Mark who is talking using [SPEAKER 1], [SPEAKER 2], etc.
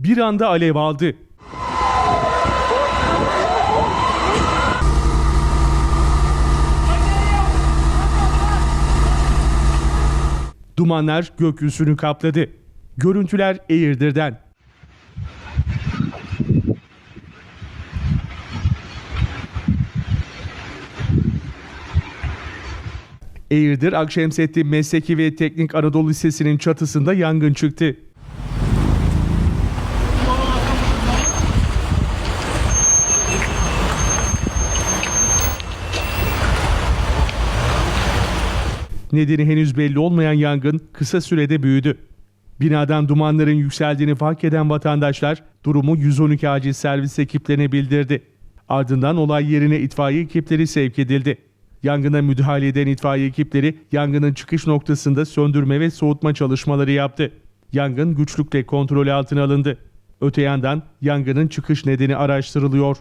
[SPEAKER 1] bir anda alev aldı. Dumanlar gökyüzünü kapladı. Görüntüler Eğirdir'den. Eğirdir Akşemseddin Mesleki ve Teknik Anadolu Lisesi'nin çatısında yangın çıktı. Nedeni henüz belli olmayan yangın kısa sürede büyüdü. Binadan dumanların yükseldiğini fark eden vatandaşlar durumu 112 acil servis ekiplerine bildirdi. Ardından olay yerine itfaiye ekipleri sevk edildi. Yangına müdahale eden itfaiye ekipleri yangının çıkış noktasında söndürme ve soğutma çalışmaları yaptı. Yangın güçlükle kontrol altına alındı. Öte yandan yangının çıkış nedeni araştırılıyor.